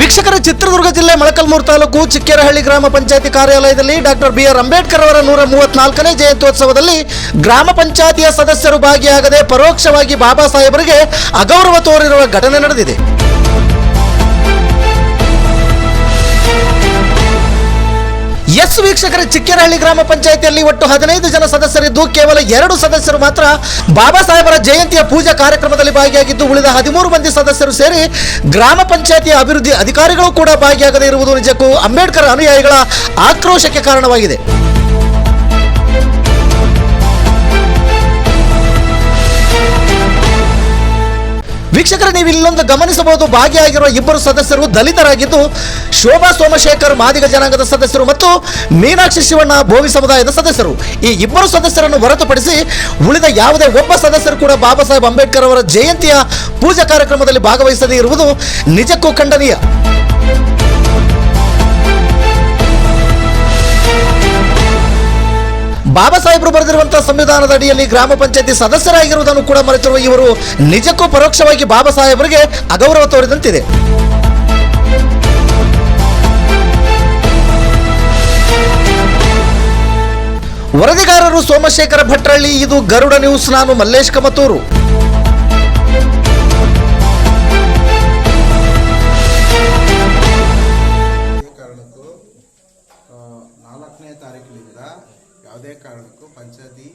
ಜಿಲ್ಲೆ ಮೊಳಕಲ್ಮೂರು ತಾಲೂಕು ಚಿಕ್ಕೇರಹಳ್ಳಿ ಗ್ರಾಮ ಪಂಚಾಯತಿ ಕಾರ್ಯಾಲಯದಲ್ಲಿ ಡಾಕ್ಟರ್ ಬಿ ಆರ್ ಅಂಬೇಡ್ಕರ್ ಅವರ ನೂರ ಮೂವತ್ನಾಲ್ಕನೇ ಜಯಂತ್ಯೋತ್ಸವದಲ್ಲಿ ಗ್ರಾಮ ಪಂಚಾಯತಿಯ ಸದಸ್ಯರು ಭಾಗಿಯಾಗದೆ ಪರೋಕ್ಷವಾಗಿ ಬಾಬಾ ಸಾಹೇಬರಿಗೆ ಅಗೌರವ ತೋರಿರುವ ಘಟನೆ ನಡೆದಿದೆ. ಎಸ್ ವೀಕ್ಷಕರ, ಚಿಕ್ಕೇನಹಳ್ಳಿ ಗ್ರಾಮ ಪಂಚಾಯತಿಯಲ್ಲಿ ಒಟ್ಟು ಹದಿನೈದು ಜನ ಸದಸ್ಯರಿದ್ದು, ಕೇವಲ ಎರಡು ಸದಸ್ಯರು ಮಾತ್ರ. ಬಾಬಾ ಸಾಹೇಬರ ಜಯಂತಿಯ ಪೂಜಾ ಕಾರ್ಯಕ್ರಮದಲ್ಲಿ ಭಾಗಿಯಾಗಿದ್ದು, ಉಳಿದ ಹದಿಮೂರು ಮಂದಿ ಸದಸ್ಯರು ಸೇರಿ ಗ್ರಾಮ ಪಂಚಾಯತಿಯ ಅಭಿವೃದ್ಧಿ ಅಧಿಕಾರಿಗಳು ಕೂಡ ಭಾಗಿಯಾಗದೇ ಇರುವುದು ನಿಜಕ್ಕೂ ಅಂಬೇಡ್ಕರ್ ಅನುಯಾಯಿಗಳ ಆಕ್ರೋಶಕ್ಕೆ ಕಾರಣವಾಗಿದೆ. ವೀಕ್ಷಕರ ನೀವು ಇಲ್ಲೊಂದು ಗಮನಿಸಬಹುದು, ಭಾಗಿಯಾಗಿರುವ ಇಬ್ಬರು ಸದಸ್ಯರು ದಲಿತರಾಗಿದ್ದು, ಶೋಭಾ ಸೋಮಶೇಖರ್ ಮಾದಿಗ ಜನಾಂಗದ ಸದಸ್ಯರು ಮತ್ತು ಮೀನಾಕ್ಷಿ ಶಿವಣ್ಣ ಭೋವಿ ಸಮುದಾಯದ ಸದಸ್ಯರು. ಈ ಇಬ್ಬರು ಸದಸ್ಯರನ್ನು ಹೊರತುಪಡಿಸಿ ಉಳಿದ ಯಾವುದೇ ಒಬ್ಬ ಸದಸ್ಯರು ಕೂಡ ಬಾಬಾ ಸಾಹೇಬ್ ಅಂಬೇಡ್ಕರ್ ಅವರ ಜಯಂತಿಯ ಪೂಜಾ ಕಾರ್ಯಕ್ರಮದಲ್ಲಿ ಭಾಗವಹಿಸದೇ ಇರುವುದು ನಿಜಕ್ಕೂ ಖಂಡನೀಯ. ಬಾಬಾ ಸಾಹೇಬರು ಬರೆದಿರುವಂತಹ ಸಂವಿಧಾನದ ಅಡಿಯಲ್ಲಿ ಗ್ರಾಮ ಪಂಚಾಯತಿ ಸದಸ್ಯರಾಗಿರುವುದನ್ನು ಕೂಡ ಮರೆತಿರುವ ಇವರು ನಿಜಕ್ಕೂ ಪರೋಕ್ಷವಾಗಿ ಬಾಬಾ ಸಾಹೇಬರಿಗೆ ಅಗೌರವ ತೋರಿದಂತಿದೆ. ವರದಿಗಾರರು ಸೋಮಶೇಖರ ಭಟ್ರಳ್ಳಿ, ಇದು ಗರುಡ ನ್ಯೂಸ್, ನಾನು ಮಲ್ಲೇಶ್ ಕಮತೂರು. ಯಾವುದೇ ಕಾರಣಕ್ಕೂ ಪಂಚಾಯತಿ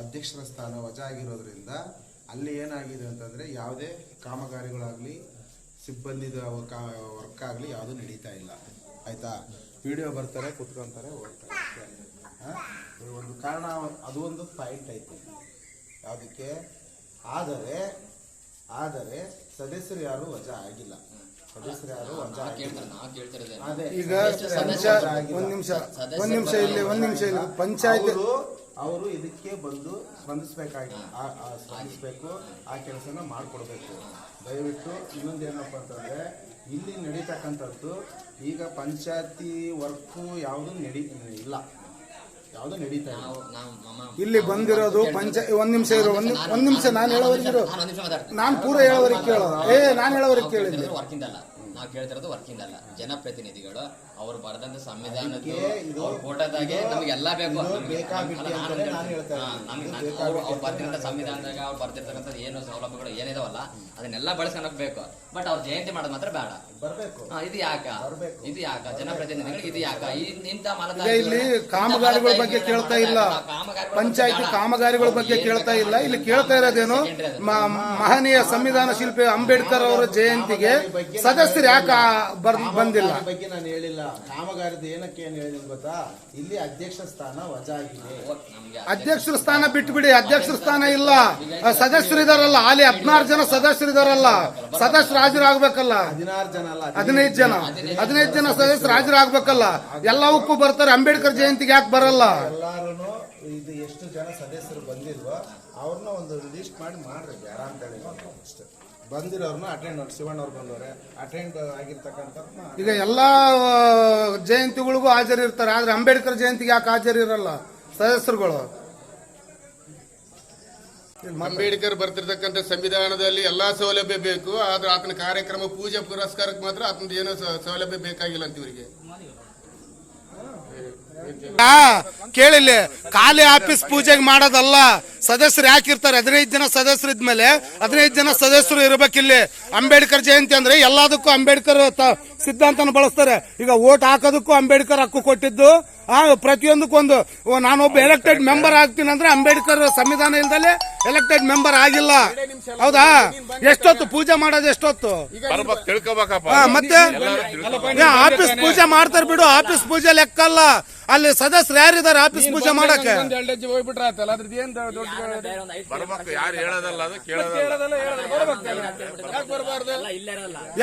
ಅಧ್ಯಕ್ಷರ ಸ್ಥಾನ ವಜಾ ಆಗಿರೋದ್ರಿಂದ ಅಲ್ಲಿ ಏನಾಗಿದೆ ಅಂತಂದರೆ ಯಾವುದೇ ಕಾಮಗಾರಿಗಳಾಗಲಿ, ಸಿಬ್ಬಂದಿದ ವರ್ಕ್ ಆಗಲಿ ಯಾವುದೂ ನಡೀತಾ ಇಲ್ಲ. ಆಯಿತಾ? ವಿಡಿಯೋ ಬರ್ತಾರೆ, ಕುತ್ಕೊಂತಾರೆ ಹೋಗ್ತಾರೆ? ಒಂದು ಕಾರಣ, ಅದು ಒಂದು ಪಾಯಿಂಟ್ ಐತಿ. ಯಾವುದಕ್ಕೆ? ಆದರೆ ಆದರೆ ಸದಸ್ಯರು ಯಾರು ವಜಾ ಆಗಿಲ್ಲ. ಈಗ ಒಂದ್ ನಿಮಿಷ ಒಂದ್ ನಿಮಿಷ ಇಲ್ಲಿ ಒಂದ್ ನಿಮಿಷ ಇಲ್ಲಿ ಪಂಚಾಯತ್ ಅವರು ಇದಕ್ಕೆ ಬಂದು ಸ್ಪಂದಿಸ್ಬೇಕಾಗಿ ಆ- ಆ ಸ್ಪಂದಿಸ್ಬೇಕು ಆ ಕೆಲಸನ ಮಾಡಿಕೊಡ್ಬೇಕು. ದಯವಿಟ್ಟು ಇನ್ನೊಂದೇನಪ್ಪ ಅಂತಂದ್ರೆ ಇಲ್ಲಿ ನಡೀತಕ್ಕಂಥದ್ದು ಈಗ ಪಂಚಾಯತಿ ವರ್ಕು ಯಾವುದು ನಡಿ ಇಲ್ಲ. ಯಾವುದು ನಡೀತಾ ಇಲ್ಲ ಇಲ್ಲಿ ಬಂದಿರೋದು ಪಂಚ ಒಂದ್ ನಿಮಿಷ ಇರೋ ಒಂದ್ ನಿಮ್- ಒಂದ್ ನಿಮಿಷ ನಾನು ಹೇಳೋವರೆಗೆ ಇರು. ನಾನ್ ಪೂರ ಹೇಳೋವರೆಗೆ ಕೇಳೋ ಏ ನಾನು ಹೇಳೋವರೆಗೆ ಕೇಳಿದ್ದೆ ವರ್ಕಿಂಗ್ ಅಲ್ಲ ನಾವು ಕೇಳ್ತಿರೋದು ವರ್ಕಿಂಗ್ ಅಲ್ಲ ಜನಪ್ರತಿನಿಧಿಗಳು ಅವ್ರು ಬರೆದಂತ ಸಂವಿಧಾನದ ಅವ್ರ ಫೋಟೋದಾಗೆ ಇದು- ನಮ್ಗೆ ಎಲ್ಲಾ ಬೇಕು ಅವ್ರು- ಬರ್ತಿರಂತ ಸಂವಿಧಾನದಾಗ ಅವ್ರು ಬರ್ತಿರ್ತಕ್ಕಂಥ ಏನು ಸೌಲಭ್ಯಗಳು ಏನಿದಾವಲ್ಲ ಅದನ್ನೆಲ್ಲ ಬಳಸ್ಕೊಳಕ್ ಬೇಕು ಬಟ್ ಅವ್ರು ಜಯಂತಿ ಮಾಡೋದು ಮಾತ್ರ ಬೇಡ. ಬರಬೇಕು. ಇದು ಯಾಕ? ಬರ್ಬೇಕು. ಇದು ಯಾಕ? ಜನಪ್ರತಿನಿಧಿಗಳು ಇದು ಯಾಕ? ಇಂಥ ಇಲ್ಲಿ ಕಾಮಗಾರಿಗಳ ಬಗ್ಗೆ ಕೇಳ್ತಾ ಇಲ್ಲ. ಪಂಚಾಯತಿ ಕಾಮಗಾರಿಗಳ ಬಗ್ಗೆ ಕೇಳ್ತಾ ಇಲ್ಲ. ಇಲ್ಲಿ ಕೇಳ್ತಾ ಇರೋದೇನು? ಮಹನೀಯ ಸಂವಿಧಾನ ಶಿಲ್ಪಿ ಅಂಬೇಡ್ಕರ್ ಅವರ ಜಯಂತಿಗೆ ಸದಸ್ಯರು ಯಾಕೆ ಬರ್ ಬಂದಿಲ್ಲ? ಬಗ್ಗೆ ನಾನು ಹೇಳಿಲ್ಲ ಕಾಮಗಾರಿದ ಏನಕ್ಕೆ ಏನು ಹೇಳಿದ್ರು ಗೊತ್ತಾ? ಇಲ್ಲಿ ಅಧ್ಯಕ್ಷ ಸ್ಥಾನ ವಜಾ ಆಗಿದೆ ನಮ್ಗೆ ಅಧ್ಯಕ್ಷರ ಸ್ಥಾನ ಬಿಟ್ಬಿಡಿ ಅಧ್ಯಕ್ಷರ ಸ್ಥಾನ ಇಲ್ಲ. ಸದಸ್ಯರು ಇದಾರಲ್ಲ ಅಲ್ಲಿ ಹದಿನಾರು ಜನ ಸದಸ್ಯರು ಇದಾರಲ್ಲ ಸದಸ್ಯರು ಹಾಜರಾಗ್ಬೇಕಲ್ಲ. ಹದಿನಾರು ಜನ ಅಲ್ಲ ಹದಿನೈದು ಜನ. ಹದಿನೈದು ಜನ ಸದಸ್ಯರು ಹಾಜರಾಗ್ಬೇಕಲ್ಲ. ಎಲ್ಲವಕ್ಕೂ ಬರ್ತಾರೆ ಅಂಬೇಡ್ಕರ್ ಜಯಂತಿಗೆ ಯಾಕೆ ಬರಲ್ಲ? ಎಲ್ಲಾರು ಇದು ಎಷ್ಟು ಜನ ಸದಸ್ಯರು ಬಂದಿಲ್ವೋ ಅವ್ರನ್ನ ಒಂದು ಲಿಸ್ಟ್ ಮಾಡಿ ಮಾಡ್ರಿ ಹೇಳಿ ಅಷ್ಟೇ. ಬಂದಿರೋರ್ನ ಅಟೆಂಡ್ ಶಿವಣ್ಣ ಅವ್ರು ಬಂದವ್ರೆ ಅಟೆಂಡ್ ಆಗಿರ್ತಕ್ಕಂಥ ಈಗ ಎಲ್ಲಾ ಜಯಂತಿಗಳಿಗೂ ಹಾಜರಿರ್ತಾರೆ ಆದ್ರೆ ಅಂಬೇಡ್ಕರ್ ಜಯಂತಿಗೆ ಯಾಕೆ ಹಾಜರಿರಲ್ಲ? ಸದಸ್ಯರುಗಳು. ಅಂಬೇಡ್ಕರ್ ಬರ್ತಿರ್ತಕ್ಕಂಥ ಸಂವಿಧಾನದಲ್ಲಿ ಎಲ್ಲಾ ಸೌಲಭ್ಯ ಬೇಕು ಆದ್ರೆ ಆತನ ಕಾರ್ಯಕ್ರಮ ಪೂಜೆ ಪುರಸ್ಕಾರಕ್ಕೆ ಮಾತ್ರ ಆತನ ಏನೋ ಸೌಲಭ್ಯ ಬೇಕಾಗಿಲ್ಲ ಅಂತ ಇವರಿಗೆ ಕೇಳಿಲ್ಲಿ ಖಾಲಿ ಆಫೀಸ್ ಪೂಜೆಗೆ ಮಾಡೋದಲ್ಲ. ಸದಸ್ಯರು ಯಾಕಿರ್ತಾರೆ? ಹದಿನೈದು ಜನ ಸದಸ್ಯರು ಇದ್ಮೇಲೆ ಹದಿನೈದು ಜನ ಸದಸ್ಯರು ಇರ್ಬೇಕಿಲ್ಲಿ. ಅಂಬೇಡ್ಕರ್ ಜಯಂತಿ ಅಂದ್ರೆ ಎಲ್ಲದಕ್ಕೂ ಅಂಬೇಡ್ಕರ್ ಸಿದ್ಧಾಂತನ ಬಳಸ್ತಾರೆ. ಈಗ ಓಟ್ ಹಾಕೋದಕ್ಕೂ ಅಂಬೇಡ್ಕರ್ ಹಕ್ಕು ಕೊಟ್ಟಿದ್ದು. ಆ ಪ್ರತಿಯೊಂದಕ್ಕೊಂದು ಓ, ನಾನೊಬ್ಬ ಎಲೆಕ್ಟೆಡ್ ಮೆಂಬರ್ ಆಗ್ತೀನಿ ಅಂದ್ರೆ ಅಂಬೇಡ್ಕರ್ ಸಂವಿಧಾನ ಇಲ್ದಲೆ ಎಲೆಕ್ಟೆಡ್ ಮೆಂಬರ್ ಆಗಿಲ್ಲ. ಹೌದಾ? ಎಷ್ಟೊತ್ತು ಪೂಜೆ ಮಾಡೋದು ಎಷ್ಟೊತ್ತು? ಮತ್ತೆ? ಆಫೀಸ್ ಪೂಜೆ ಮಾಡ್ತಾರೆ ಬಿಡು ಆಫೀಸ್ ಪೂಜೆ ಲೆಕ್ಕ ಅಲ್ಲ ಅಲ್ಲಿ ಸದಸ್ಯರು ಯಾರಿದ್ದಾರೆ ಆಫೀಸ್ ಪೂಜೆ ಮಾಡಕ್ಕೆ? ಬರ್ಬೇಕು ಯಾರು ಹೇಳೋದಲ್ಲ ಅದು ಕೇಳೋದಲ್ಲ.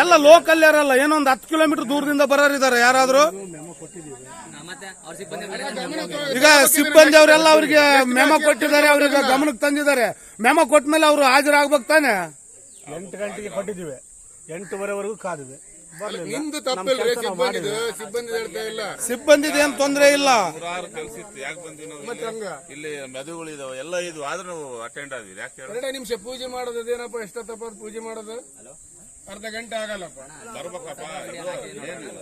ಎಲ್ಲ ಲೋಕಲ್ ಯಾರಲ್ಲ ಏನೋ ಒಂದು ಹತ್ತು ಕಿಲೋಮೀಟರ್ ದೂರದಿಂದ ಬರೋರಿದ್ದಾರೆ ಯಾರಾದ್ರೂ? ಈಗ ಸಿಬ್ಬಂದಿ ಅವರೆಲ್ಲ ಅವ್ರಿಗೆ ಮೆಮ ಕೊಟ್ಟಿದ್ದಾರೆ ಅವ್ರಿಗೆ ಗಮನಕ್ಕೆ ತಂದಿದ್ದಾರೆ ಮೆಮೊ ಕೊಟ್ಮೇಲೆ ಅವರು ಹಾಜರಾಗ್ಬೇಕು ತಾನೆ ಎಂಟು ಗಂಟೆಗೆ ಕೊಟ್ಟಿದ್ದೀವಿ. ಎಂಟೂವರೆವರೆಗೂ ಕಾದಿದೆ. ನಿಮ್ದು ಸಿಬ್ಬಂದಿದು ಸಿಬ್ಬಂದಿ ಹೇಳ್ತಾ ಇಲ್ಲ. ಸಿಬ್ಬಂದಿದ ಏನ್ ತೊಂದ್ರೆ ಇಲ್ಲ. ನೂರಾರು ಕೆಲ್ಸ ಇತ್ತು ಯಾಕೆ ಬಂದ್ವಿ ನಾವು ಇಲ್ಲಿ? ಮದುವೆಗಳು ಇದಾವೆ ಎಲ್ಲ ಇದು. ಆದ್ರೂ ನಾವು ಅಟೆಂಡ್ ಆದ್ವಿ. ಯಾಕೆ? ಎರಡೇ ನಿಮಿಷ ಪೂಜೆ ಮಾಡೋದು ಅದೇನಪ್ಪ ಎಷ್ಟೊತ್ತಪ್ಪ ಪೂಜೆ ಮಾಡೋದು? ಅರ್ಧ ಗಂಟೆ ಆಗಲ್ಲಪ್ಪ. ಬರ್ಬೇಕಪ್ಪ. ಏನಿಲ್ಲ.